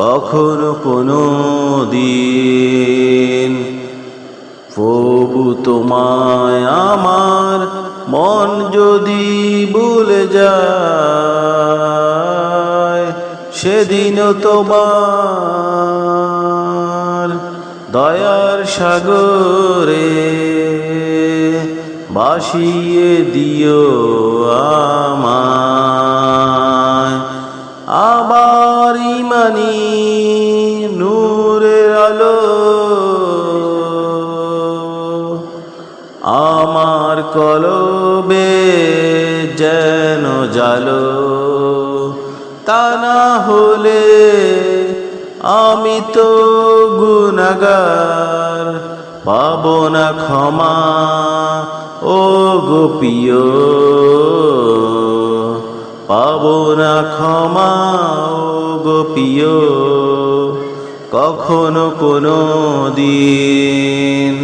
কখনো কোনো দিন। প্রভু তোমায় আমার মন যদি ভুলে যায়, সেদিনও তোমার দয়ার সাগরে বাসিয়ে দিও। আবার ইমানি নূরের আলো। আমার কলবে যেন জালো তা না হলে আমি তো গুনাগার। পাব না ক্ষমা, ও গোপিও পাব না ক্ষমা ও গোপিও কখনো কোনো দিন